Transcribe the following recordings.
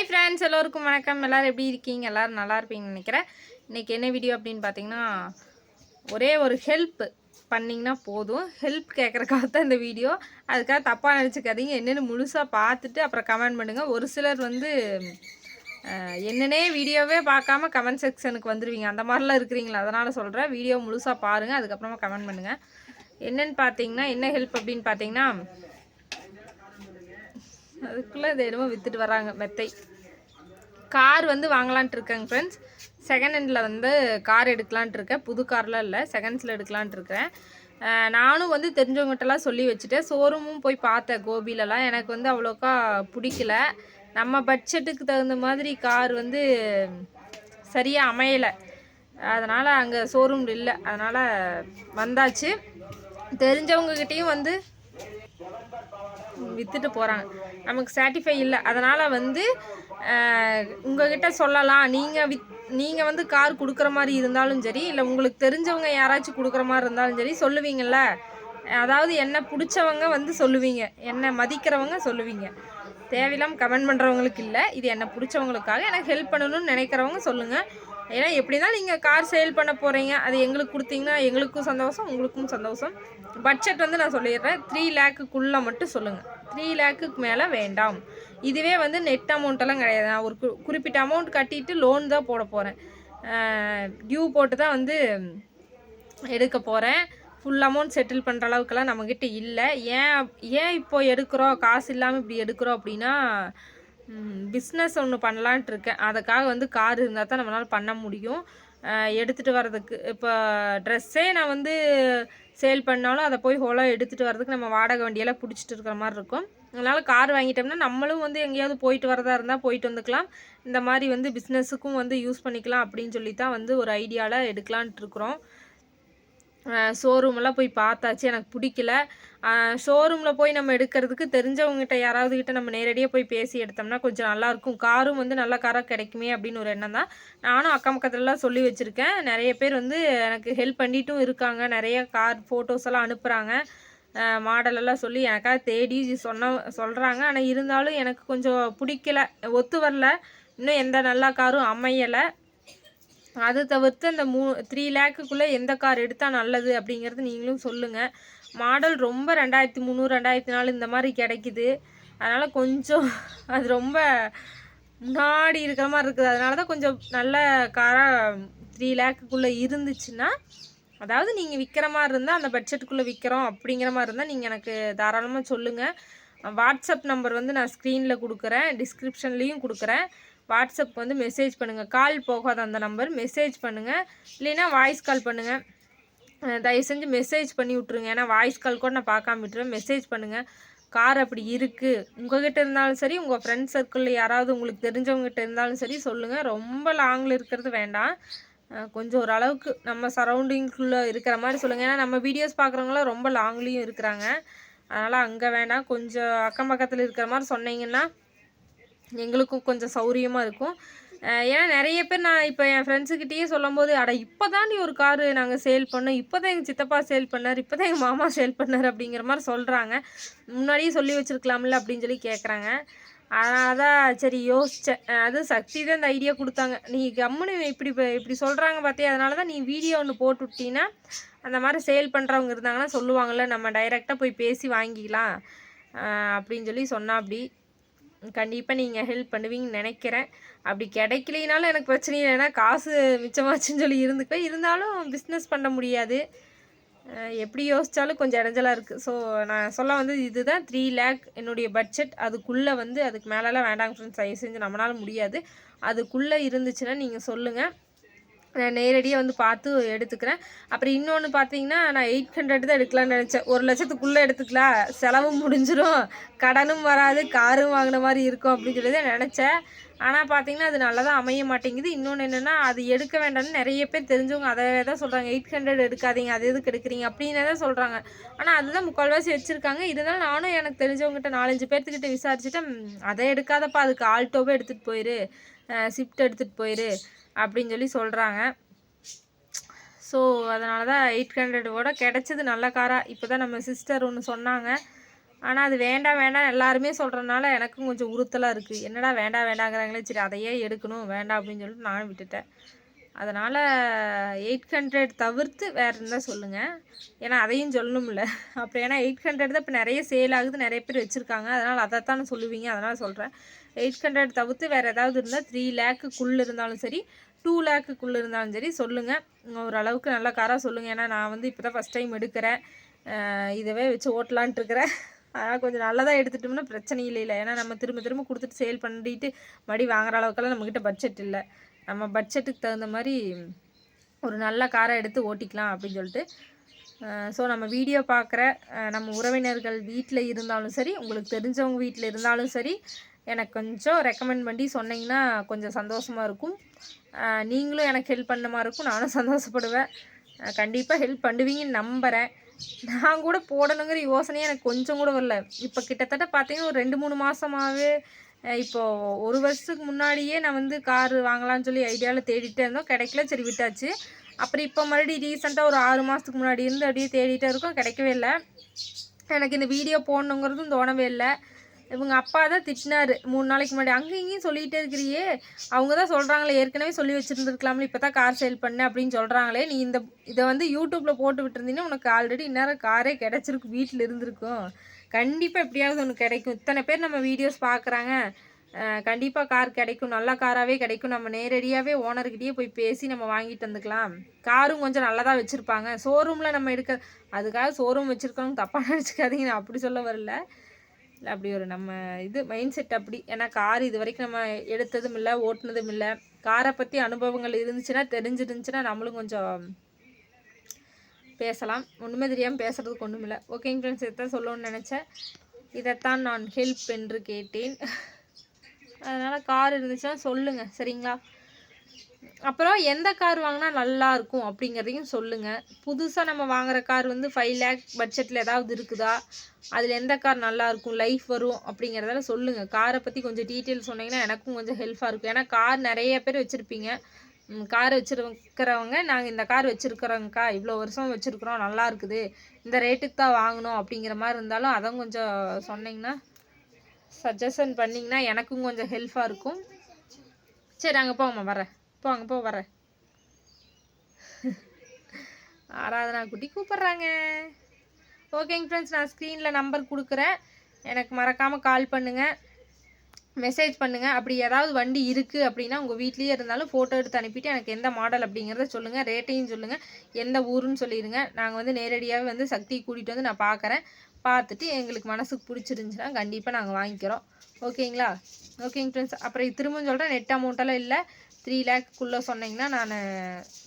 Hi friends எல்லோருக்கும் வணக்கம். எல்லோரும் எப்படி இருக்கீங்க? எல்லோரும் நல்லா இருப்பீங்கன்னு நினைக்கிறேன். இன்றைக்கி என்ன வீடியோ அப்படின்னு பார்த்தீங்கன்னா ஒரே ஒரு ஹெல்ப் பண்ணிங்கன்னா போதும். ஹெல்ப் கேட்குறக்காக தான் இந்த வீடியோ அதுக்காக தப்பாக நினச்சிக்காதீங்க. என்னென்னு முழுசாக பார்த்துட்டு அப்புறம் கமெண்ட் பண்ணுங்கள் ஒரு சிலர் வந்து என்னென்னே வீடியோவே பார்க்காம கமெண்ட் செக்ஷனுக்கு வந்துடுவீங்க அந்த மாதிரிலாம் இருக்கிறீங்களா? அதனால் சொல்கிறேன் வீடியோ முழுசாக பாருங்கள் அதுக்கப்புறமா கமெண்ட் பண்ணுங்கள் என்னென்னு பார்த்தீங்கன்னா என்ன ஹெல்ப் அப்படின்னு பார்த்தீங்கன்னா அதுக்குள்ளே இது என்னமோ விற்றுட்டு வராங்க மெத்தை. கார் வந்து வாங்கலான்ட்டு இருக்கேங்க ஃப்ரெண்ட்ஸ் செகண்ட் ஹேண்டில் வந்து கார் எடுக்கலான்ட்டு இருக்கேன். புது கார்லாம் இல்லை. செகண்ட்ஸில் எடுக்கலான்ட்டு இருக்கேன். நானும் வந்து தெரிஞ்சவங்ககிட்டலாம் சொல்லி வச்சுட்டேன். ஷோரூமும் போய் பார்த்தேன் கோபிலலாம். எனக்கு வந்து அவ்வளோக்கா பிடிக்கல. நம்ம பட்ஜெட்டுக்கு தகுந்த மாதிரி கார் வந்து சரியாக அமையலை. அதனால் அங்கே ஷோரூம் இல்லை. அதனால் வந்தாச்சு. தெரிஞ்சவங்கக்கிட்டேயும் வந்து விற்றுட்டு போகிறாங்க நமக்கு சாட்டிஃபை இல்லை. அதனால் வந்து உங்ககிட்ட சொல்லலாம். நீங்கள் வித் நீங்கள் வந்து கார் கொடுக்குற மாதிரி இருந்தாலும் சரி இல்லை உங்களுக்கு தெரிஞ்சவங்க யாராச்சும் கொடுக்குற மாதிரி இருந்தாலும் சரி சொல்லுவீங்கள்ல அதாவது என்ன பிடிச்சவங்க வந்து சொல்லுவீங்க. என்ன மதிக்கிறவங்க சொல்லுவீங்க. தேவையில்லாமல் கமெண்ட் பண்ணுறவங்களுக்கு இல்லை. இது என்ன பிடிச்சவங்களுக்காக எனக்கு ஹெல்ப் பண்ணணும்னு நினைக்கிறவங்க சொல்லுங்கள் ஏன்னா எப்படி தான் நீங்கள் கார் சேல் பண்ண போகிறீங்க அது எங்களுக்கு கொடுத்தீங்கன்னா எங்களுக்கும் சந்தோஷம் உங்களுக்கும் சந்தோஷம். பட்ஜெட் வந்து நான் சொல்லிடுறேன். த்ரீ லேக்குக்குள்ளே மட்டும் சொல்லுங்கள் த்ரீ லேக்குக்கு மேலே வேண்டாம். இதுவே வந்து நெட் அமௌண்ட்டெல்லாம் கிடையாது. நான் ஒரு கு- குறிப்பிட்ட அமௌண்ட் கட்டிட்டு லோன் தான் போட போகிறேன் டியூ போட்டு தான் வந்து எடுக்க போகிறேன் ஃபுல் அமௌண்ட் செட்டில் பண்ணுற அளவுக்குலாம் நம்மக்கிட்ட இல்லை. ஏன் ஏன் இப்போ எடுக்கிறோம்? காசு இல்லாமல் இப்படி எடுக்கிறோம் அப்படின்னா பிஸ்னஸ் ஒன்று பண்ணலான்ட்டு இருக்கேன். அதுக்காக வந்து கார் இருந்தால் தான் நம்மளால் பண்ண முடியும். எடுத்துகிட்டு வர்றதுக்கு இப்போ ட்ரெஸ்ஸே நான் வந்து சேல் பண்ணாலும் அதை போய் ஹோலாக எடுத்துகிட்டு வர்றதுக்கு நம்ம வாடகை வண்டியெல்லாம் பிடிச்சிட்டு இருக்கிற மாதிரி இருக்கும். அதனால் கார் வாங்கிட்டோம்னா நம்மளும் வந்து எங்கேயாவது போயிட்டு வரதா இருந்தால் போயிட்டு வந்துக்கலாம். இந்த மாதிரி வந்து பிஸ்னஸுக்கும் வந்து யூஸ் பண்ணிக்கலாம் அப்படின்னு சொல்லி தான் வந்து ஒரு ஐடியாவில் எடுக்கலான்ட்டு இருக்கிறோம். ஷோரூமெல்லாம் போய் பார்த்தாச்சு. எனக்கு பிடிக்கல. ஷோரூமில் போய் நம்ம எடுக்கிறதுக்கு தெரிஞ்சவங்ககிட்ட யாராவது கிட்ட நம்ம நேரடியாக போய் பேசி எடுத்தோம்னா கொஞ்சம் நல்லாயிருக்கும் காரும் வந்து நல்ல காராக கிடைக்குமே அப்படின்னு ஒரு எண்ணம் தான். நானும் அக்கம் பக்கத்துலலாம் சொல்லி வச்சுருக்கேன். நிறைய பேர் வந்து எனக்கு ஹெல்ப் பண்ணிட்டும் இருக்காங்க. நிறைய கார் ஃபோட்டோஸ் எல்லாம் அனுப்புகிறாங்க மாடலெல்லாம் சொல்லி எனக்காக தேடி சொன்ன சொல்கிறாங்க ஆனால் இருந்தாலும் எனக்கு கொஞ்சம் பிடிக்கல. ஒத்து வரல. இன்னும் எந்த நல்ல காரும் அமையலை. அதை தவிர்த்து அந்த மூ த்ரீ லேக்குக்குள்ளே எந்த கார் எடுத்தால் நல்லது அப்படிங்கிறது நீங்களும் சொல்லுங்கள் மாடல் ரொம்ப ரெண்டாயிரத்தி முந்நூறு ரெண்டாயிரத்தி நாலு இந்த மாதிரி கிடைக்குது. அதனால் கொஞ்சம் அது ரொம்ப முன்னாடி இருக்கிற மாதிரி இருக்குது. அதனால தான் கொஞ்சம் நல்ல காராக த்ரீ லேக்குக்குள்ளே இருந்துச்சுன்னா அதாவது நீங்கள் விற்கிற மாதிரி இருந்தால் அந்த பட்ஜெட்டுக்குள்ளே விற்கிறோம் அப்படிங்கிற மாதிரி இருந்தால் நீங்கள் எனக்கு தாராளமாக சொல்லுங்கள் வாட்ஸ்அப் நம்பர் வந்து நான் ஸ்க்ரீனில் கொடுக்குறேன் டிஸ்கிரிப்ஷன்லேயும் கொடுக்குறேன். வாட்ஸ்அப் வந்து மெசேஜ் பண்ணுங்கள் கால் போகாத அந்த நம்பர். மெசேஜ் பண்ணுங்கள் இல்லைன்னா வாய்ஸ் கால் பண்ணுங்கள் தயவு செஞ்சு மெசேஜ் பண்ணி விட்ருங்க ஏன்னா வாய்ஸ் கால் கூட நான் பார்க்காம விட்டுருவேன். மெசேஜ் பண்ணுங்கள் கார் அப்படி இருக்குது உங்ககிட்ட இருந்தாலும் சரி உங்கள் ஃப்ரெண்ட் சர்க்கிளில் யாராவது உங்களுக்கு தெரிஞ்சவங்ககிட்ட இருந்தாலும் சரி சொல்லுங்கள் ரொம்ப லாங்கில் இருக்கிறது வேண்டாம். கொஞ்சம் ஓரளவுக்கு நம்ம சரௌண்டிங்குள்ளே இருக்கிற மாதிரி சொல்லுங்கள் ஏன்னா நம்ம வீடியோஸ் பார்க்குறவங்களாம் ரொம்ப லாங்லேயும் இருக்கிறாங்க. அதனால் அங்கே வேண்டாம் கொஞ்சம் அக்கம் பக்கத்தில் இருக்கிற மாதிரி சொன்னீங்கன்னா எங்களுக்கும் கொஞ்சம் சௌரியமாக இருக்கும். ஏன்னா நிறைய பேர் நான் இப்போ என் ஃப்ரெண்ட்ஸுக்கிட்டேயே சொல்லும் போது அட இப்போ தான் நீ ஒரு காரு நாங்கள் சேல் பண்ணோம். இப்போ தான் எங்கள் சித்தப்பா சேல் பண்ணார். இப்போ தான் எங்கள் மாமா சேல் பண்ணார். அப்படிங்கிற மாதிரி சொல்கிறாங்க முன்னாடியே சொல்லி வச்சுருக்கலாம்ல அப்படின்னு சொல்லி கேட்குறாங்க அதனால தான் சரி யோசித்தேன் அது சக்தி தான் இந்த ஐடியா கொடுத்தாங்க. நீ கம்முன்னு இப்படி இப்படி சொல்கிறாங்க பார்த்தே அதனால தான் நீ வீடியோ ஒன்று போட்டு விட்டீங்கன்னா அந்த மாதிரி சேல் பண்ணுறவங்க இருந்தாங்கன்னா சொல்லுவாங்கள்ல நம்ம டைரெக்டாக போய் பேசி வாங்கிக்கலாம். அப்படின்னு சொல்லி சொன்னா அப்படி கண்டிப்பாக நீங்கள் ஹெல்ப் பண்ணுவீங்கன்னு நினைக்கிறேன். அப்படி கிடைக்கலைனாலும் எனக்கு பிரச்சனை இல்லைன்னா காசு மிச்சமாச்சுன்னு சொல்லி இருந்துக்குவேன் இருந்தாலும் பிஸ்னஸ் பண்ண முடியாது. எப்படி யோசித்தாலும் கொஞ்சம் இடைஞ்சலாக இருக்குது ஸோ நான் சொல்ல வந்து இதுதான். த்ரீ லேக் என்னுடைய பட்ஜெட் அதுக்குள்ளே வந்து அதுக்கு மேலெலாம் வேண்டாங்க ஃப்ரெண்ட்ஸ் தயவு செஞ்சு நம்மளால முடியாது. அதுக்குள்ளே இருந்துச்சுன்னா நீங்கள் சொல்லுங்கள் நான் நேரடியாக வந்து பார்த்து எடுத்துக்கிறேன். அப்புறம் இன்னொன்று பார்த்தீங்கன்னா நான் எயிட் ஹண்ட்ரட் தான் எடுக்கலாம்னு நினச்சேன். ஒரு லட்சத்துக்குள்ளே எடுத்துக்கலாம் செலவும் முடிஞ்சிடும் கடனும் வராது காரும் வாங்கின மாதிரி இருக்கும் அப்படின்னு சொல்லி தான் நினச்சேன். ஆனால் பார்த்தீங்கன்னா அது நல்லா தான் அமைய மாட்டேங்குது. இன்னொன்று என்னென்னா அது எடுக்க வேண்டாம்னு நிறைய பேர் தெரிஞ்சவங்க அதை தான் சொல்கிறாங்க எயிட் ஹண்ட்ரட் எடுக்காதீங்க அது எதுக்கு எடுக்கிறீங்க அப்படின்னு தான் சொல்கிறாங்க ஆனால் அதுதான் முக்கால்வாசி வச்சுருக்காங்க. இருந்தாலும் நானும் எனக்கு தெரிஞ்சவங்ககிட்ட நாலஞ்சு பேர்த்துக்கிட்ட விசாரிச்சுட்டேன் அதை எடுக்காதப்பா அதுக்கு ஆல்டோவே எடுத்துகிட்டு போயிரு. ஷிஃப்ட் எடுத்துகிட்டு போயிரு அப்படின்னு சொல்லி சொல்கிறாங்க ஸோ அதனால தான் எயிட் ஹண்ட்ரடோட கிடச்சது நல்ல காராக இப்போ தான் நம்ம சிஸ்டர் ஒன்று சொன்னாங்க. ஆனால் அது வேண்டாம் வேண்டாம் எல்லாருமே சொல்கிறனால எனக்கும் கொஞ்சம் உறுத்தலாக இருக்குது என்னடா வேண்டாம் வேண்டாங்கிறாங்களே சரி அதையே எடுக்கணும் வேண்டாம் அப்படின்னு சொல்லிட்டு நானும் விட்டுட்டேன். அதனால் எயிட் ஹண்ட்ரட் தவிர்த்து வேறு இருந்தால் சொல்லுங்கள் ஏன்னா அதையும் சொல்லணும்ல. அப்புறம் ஏன்னா எயிட் ஹண்ட்ரட் தான் இப்போ நிறைய சேல் ஆகுது நிறைய பேர் வச்சுருக்காங்க. அதனால் அதைத்தானே சொல்லுவீங்க. அதனால் சொல்கிறேன் எயிட் ஹண்ட்ரட் தவிர்த்து வேறு ஏதாவது இருந்தால் த்ரீ லேக்குக்குள்ளே இருந்தாலும் சரி டூ லேக்குக்குள்ளே இருந்தாலும் சரி சொல்லுங்கள் ஓரளவுக்கு நல்ல காராக சொல்லுங்கள் ஏன்னா நான் வந்து இப்போ தான் ஃபஸ்ட் டைம் எடுக்கிறேன். இதுவே இதவே வச்சு ஓட்டலான்ட்டு இருக்கிறேன். அதனால் கொஞ்சம் நல்லதாக எடுத்துட்டோம்னா பிரச்சனை இல்லை இல்லை ஏன்னா நம்ம திரும்ப திரும்ப கொடுத்துட்டு சேல் பண்ணிட்டு மறுபடி வாங்குற அளவுக்கெல்லாம் நம்மக்கிட்ட பட்ஜெட் இல்லை. நம்ம பட்ஜெட்டுக்கு தகுந்த மாதிரி ஒரு நல்ல காரை எடுத்து ஓட்டிக்கலாம் அப்படின்னு சொல்லிட்டு ஸோ நம்ம வீடியோ பார்க்குற நம்ம உறவினர்கள் வீட்டில் இருந்தாலும் சரி உங்களுக்கு தெரிஞ்சவங்க வீட்டில் இருந்தாலும் சரி எனக்கு கொஞ்சம் ரெக்கமெண்ட் பண்ணி சொன்னீங்கன்னா கொஞ்சம் சந்தோஷமாக இருக்கும். நீங்களும் எனக்கு ஹெல்ப் பண்ண மாதிரி இருக்கும் நானும் சந்தோஷப்படுவேன். கண்டிப்பாக ஹெல்ப் பண்ணுவீங்கன்னு நம்புகிறேன் நான் கூட போடணுங்கிற யோசனையே எனக்கு கொஞ்சம் கூட வரல. இப்போ கிட்டத்தட்ட பார்த்தீங்கன்னா ஒரு ரெண்டு மூணு மாதமாகவே இப்போது ஒரு வருஷத்துக்கு முன்னாடியே நான் வந்து கார் வாங்கலாம்னு சொல்லி ஐடியாவில் தேடிட்டே இருந்தோம். கிடைக்கல சரி விட்டாச்சு. அப்புறம் இப்போ மறுபடியும் ரீசெண்டாக ஒரு ஆறு மாதத்துக்கு முன்னாடி இருந்து அப்படியே தேடிட்டே இருக்கோம். கிடைக்கவே இல்லை. எனக்கு இந்த வீடியோ போடணுங்கிறதும் தோணவே இல்லை. இவங்க அப்பா தான் திட்டினார். மூணு நாளைக்கு முன்னாடி அங்கே இங்கேயும் சொல்லிகிட்டே இருக்கிறியே. அவங்க தான் சொல்கிறாங்களே ஏற்கனவே சொல்லி வச்சுருந்துருக்கலாம்ல இப்போ தான் கார் சேல் பண்ண அப்படின்னு சொல்கிறாங்களே நீ இந்த இதை வந்து யூடியூப்பில் போட்டு விட்டுருந்தீங்கன்னா உனக்கு ஆல்ரெடி இந்நேரம் காரே கிடச்சிருக்கு வீட்டில் இருந்திருக்கும். கண்டிப்பாக எப்படியாவது ஒன்று கிடைக்கும். இத்தனை பேர் நம்ம வீடியோஸ் பார்க்குறாங்க கண்டிப்பாக கார் கிடைக்கும். நல்ல காராகவே கிடைக்கும். நம்ம நேரடியாகவே ஓனர்கிட்டயே போய் பேசி நம்ம வாங்கிட்டு வந்துக்கலாம். காரும் கொஞ்சம் நல்லதாக வச்சுருப்பாங்க. ஷோரூமில் நம்ம எடுக்க அதுக்காக ஷோரூம் வச்சுருக்கவங்க தப்பாக நினச்சிக்காதீங்க. நான் அப்படி சொல்ல வரல. இல்லை அப்படி ஒரு நம்ம இது மைண்ட் செட் அப்படி. ஏன்னா கார் இது வரைக்கும் நம்ம எடுத்ததும் இல்லை ஓட்டுனதும் இல்லை. காரை பற்றி அனுபவங்கள் இருந்துச்சுன்னா தெரிஞ்சிருந்துச்சுன்னா நம்மளும் கொஞ்சம் பேசலாம். ஒன்றுமே தெரியாமல் பேசுகிறதுக்கு ஒன்றும் இல்லை. ஓகேங்க ஃப்ரெண்ட்ஸ் இதைத்தான் சொல்லணும்னு நினச்சேன். இதைத்தான் நான் ஹெல்ப் என்று கேட்டேன். அதனால் கார் இருந்துச்சுன்னா சொல்லுங்கள் சரிங்களா? அப்புறம் எந்த கார் வாங்கினா நல்லாயிருக்கும் அப்படிங்கிறதையும் சொல்லுங்கள் புதுசாக நம்ம வாங்குகிற கார் வந்து ஃபைவ் லேக் பட்ஜெட்டில் ஏதாவது இருக்குதா? அதில் எந்த கார் நல்லாயிருக்கும் லைஃப் வரும் அப்படிங்கிறதால சொல்லுங்கள் காரை பற்றி கொஞ்சம் டீட்டெயில் சொன்னீங்கன்னா எனக்கும் கொஞ்சம் ஹெல்ப்பாக இருக்கும். ஏன்னா கார் நிறைய பேர் வச்சுருப்பீங்க. கார் வச்சுருக்கிறவங்க நாங்கள் இந்த கார் வச்சுருக்குறோங்க்கா இவ்வளோ வருஷம் வச்சுருக்குறோம் நல்லா இருக்குது. இந்த ரேட்டுக்கு தான் வாங்கணும் அப்படிங்கிற மாதிரி இருந்தாலும் அதுவும் கொஞ்சம் சொன்னீங்கன்னா சஜஷன் பண்ணிங்கன்னா எனக்கும் கொஞ்சம் ஹெல்ப்பாக இருக்கும். சரி அங்கே போங்கம்மா வரேன் போங்க போ வரேன் ஆராதனா குட்டி கூப்பிட்றாங்க. ஓகேங்க ஃப்ரெண்ட்ஸ் நான் ஸ்க்ரீனில் நம்பர் கொடுக்குறேன். எனக்கு மறக்காமல் கால் பண்ணுங்கள் மெசேஜ் பண்ணுங்கள் அப்படி ஏதாவது வண்டி இருக்குது அப்படின்னா உங்கள் வீட்லேயே இருந்தாலும் ஃபோட்டோ எடுத்து அனுப்பிட்டு எனக்கு எந்த மாடல் அப்படிங்கிறத சொல்லுங்கள் ரேட்டையும் சொல்லுங்கள் எந்த ஊருன்னு சொல்லிடுங்க. நாங்கள் வந்து நேரடியாகவே வந்து சக்தி கூட்டிகிட்டு வந்து நான் பார்க்குறேன் பார்த்துட்டு எங்களுக்கு மனசுக்கு பிடிச்சிருந்துச்சுன்னா கண்டிப்பாக நாங்கள் வாங்கிக்கிறோம். ஓகேங்களா? ஓகேங்க ஃப்ரெண்ட்ஸ் அப்புறம் திரும்பவும் சொல்கிறேன் நெட் அமௌண்ட்டெல்லாம் இல்லை. த்ரீ லேக்குள்ளே சொன்னீங்கன்னா நான்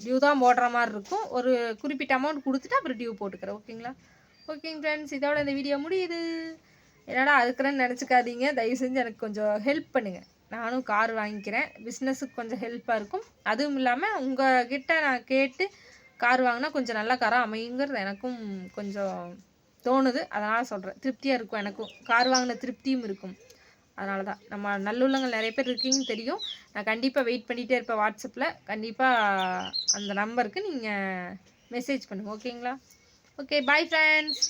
டியூ தான் போடுற மாதிரி இருக்கும். ஒரு குறிப்பிட்ட அமௌண்ட் கொடுத்துட்டு அப்புறம் டியூ போட்டுக்கிறேன். ஓகேங்களா? ஓகேங்க ஃப்ரெண்ட்ஸ் இதோட இந்த வீடியோ முடியுது. என்னடா அதுக்குறேன்னு நினச்சிக்காதீங்க. தயவு செஞ்சு எனக்கு கொஞ்சம் ஹெல்ப் பண்ணுங்கள் நானும் கார் வாங்கிக்கிறேன். பிஸ்னஸுக்கு கொஞ்சம் ஹெல்ப்பாக இருக்கும். அதுவும் இல்லாமல் உங்கள் கிட்ட நான் கேட்டு கார் வாங்கினா கொஞ்சம் நல்ல காராக அமையுங்கிறது எனக்கும் கொஞ்சம் தோணுது. அதனால் சொல்கிறேன் திருப்தியாக இருக்கும் எனக்கும். கார் வாங்கின திருப்தியும் இருக்கும். அதனால தான் நம்ம நல்லுள்ளங்கள் நிறைய பேர் இருக்கீங்கன்னு தெரியும். நான் கண்டிப்பாக வெயிட் பண்ணிகிட்டே இருப்பேன் வாட்ஸ்அப்பில் கண்டிப்பாக அந்த நம்பருக்கு நீங்கள் மெசேஜ் பண்ணுங்கள் ஓகேங்களா ஓகே பாய் ஃப்ரெண்ட்ஸ்